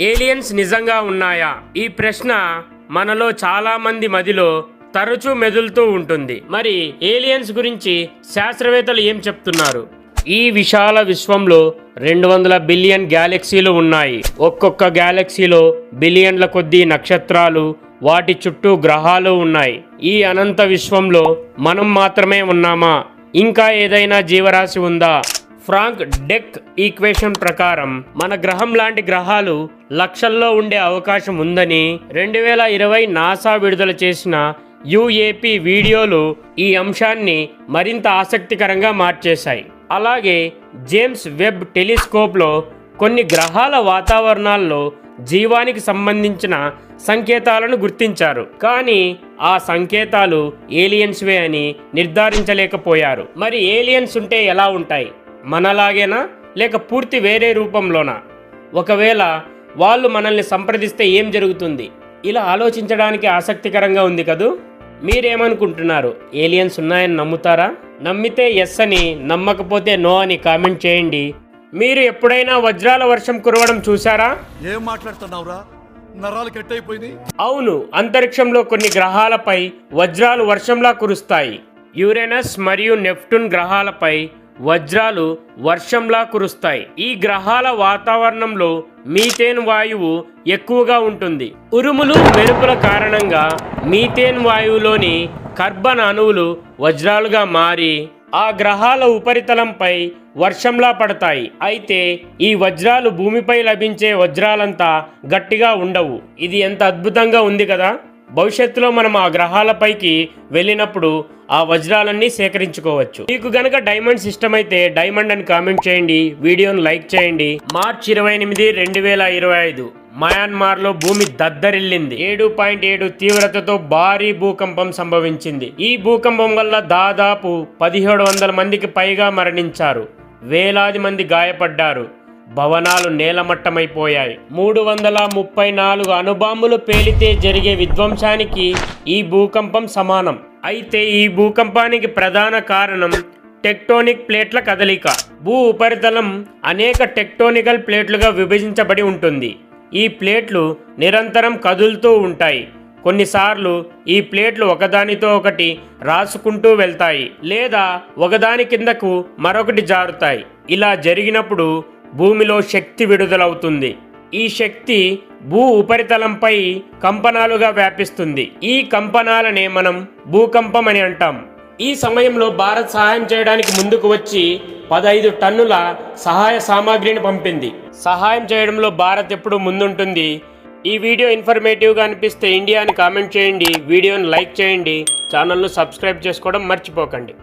Aliens నిజంగా ఉన్నాయా? ఈ ప్రశ్న మనలో చాలా మంది మదిలో తరచూ మెదులుతూ ఉంటుంది. మరి ఏలియన్స్ గురించి శాస్త్రవేత్తలు ఏం చెప్తున్నారు? ఈ విశాల విశ్వంలో రెండు వందల బిలియన్ గ్యాలక్సీలు ఉన్నాయి. ఒక్కొక్క గ్యాలక్సీలో బిలియన్ల కొద్దీ నక్షత్రాలు వాటి చుట్టూ గ్రహాలు ఉన్నాయి. ఈ అనంత విశ్వంలో మనం మాత్రమే ఉన్నామా? ఇంకా ఏదైనా జీవరాశి ఉందా? ఫ్రాంక్ డెక్ ఈక్వేషన్ ప్రకారం మన గ్రహం లాంటి గ్రహాలు లక్షల్లో ఉండే అవకాశం ఉందని రెండు వేల ఇరవై నాసా విడుదల చేసిన యుఏపి వీడియోలు ఈ అంశాన్ని మరింత ఆసక్తికరంగా మార్చేశాయి. అలాగే జేమ్స్ వెబ్ టెలిస్కోప్లో కొన్ని గ్రహాల వాతావరణాల్లో జీవానికి సంబంధించిన సంకేతాలను గుర్తించారు. కానీ ఆ సంకేతాలు ఏలియన్స్వే అని నిర్ధారించలేకపోయారు. మరి ఏలియన్స్ ఉంటే ఎలా ఉంటాయి? మనలాగేనా? లేక పూర్తి వేరే రూపంలోనా? ఒకవేళ వాళ్ళు మనల్ని సంప్రదిస్తే ఏం జరుగుతుంది? ఇలా ఆలోచించడానికి ఆసక్తికరంగా ఉంది కదూ? మీరేమనుకుంటున్నారు? ఏలియన్స్ ఉన్నాయని నమ్ముతారా? నమ్మితే ఎస్ అని నమ్మకపోతే నో అని కామెంట్ చేయండి. మీరు ఎప్పుడైనా వజ్రాల వర్షం కురవడం చూసారా ఏం మాట్లాడుతున్నావురా? నరాలు అవును అంతరిక్షంలో కొన్ని గ్రహాలపై వజ్రాలు వర్షంలా కురుస్తాయి. యురేనస్ మరియు నెప్టూన్ గ్రహాలపై వజ్రాలు వర్షంలా కురుస్తాయి. ఈ గ్రహాల వాతావరణంలో మీథేన్ వాయువు ఎక్కువగా ఉంటుంది. ఉరుములు మెరుపుల కారణంగా మీథేన్ వాయువులోని కర్బన అణువులు వజ్రాలుగా మారి ఆ గ్రహాల ఉపరితలంపై వర్షంలా పడతాయి. అయితే ఈ వజ్రాలు భూమిపై లభించే వజ్రాలంతా గట్టిగా ఉండవు. ఇది ఎంత అద్భుతంగా ఉంది కదా! భవిష్యత్తులో మనం ఆ గ్రహాలపైకి వెళ్ళినప్పుడు ఆ వజ్రాలన్నీ సేకరించుకోవచ్చు. మీకు గనక డైమండ్స్ ఇష్టమైతే డైమండ్ అని కామెంట్ చేయండి వీడియోను లైక్ చేయండి. మార్చ్ ఇరవై ఎనిమిది రెండు వేల ఇరవై ఐదు మయన్మార్లో భూమి దద్దరిల్లింది. ఏడు పాయింట్ ఏడు తీవ్రతతో భారీ భూకంపం సంభవించింది. ఈ భూకంపం వల్ల దాదాపు పదిహేడు వందల మందికి పైగా మరణించారు. వేలాది మంది గాయపడ్డారు. భవనాలు నేలమట్టమైపోయాయి. మూడు వందల ముప్పై నాలుగు అణుబాంబులు పేలితే జరిగే విధ్వంసానికి ఈ భూకంపం సమానం. అయితే ఈ భూకంపానికి ప్రధాన కారణం టెక్టోనిక్ ప్లేట్ల కదలిక. భూ ఉపరితలం అనేక టెక్టోనికల్ ప్లేట్లుగా విభజించబడి ఉంటుంది. ఈ ప్లేట్లు నిరంతరం కదులుతూ ఉంటాయి. కొన్నిసార్లు ఈ ప్లేట్లు ఒకదానితో ఒకటి రాసుకుంటూ వెళ్తాయి లేదా ఒకదాని కిందకు మరొకటి జారుతాయి. ఇలా జరిగినప్పుడు భూమిలో శక్తి విడుదలవుతుంది. ఈ శక్తి భూ ఉపరితలంపై కంపనాలుగా వ్యాపిస్తుంది. ఈ కంపనాలనే మనం భూకంపం అని అంటాం. ఈ సమయంలో భారత్ సహాయం చేయడానికి ముందుకు వచ్చి పదహైదు టన్నుల సహాయ సామాగ్రిని పంపింది. సహాయం చేయడంలో భారత్ ఎప్పుడు ముందుంటుంది. ఈ వీడియో ఇన్ఫర్మేటివ్గా అనిపిస్తే ఇండియాని కామెంట్ చేయండి వీడియోని లైక్ చేయండి ఛానల్ను సబ్స్క్రైబ్ చేసుకోవడం మర్చిపోకండి.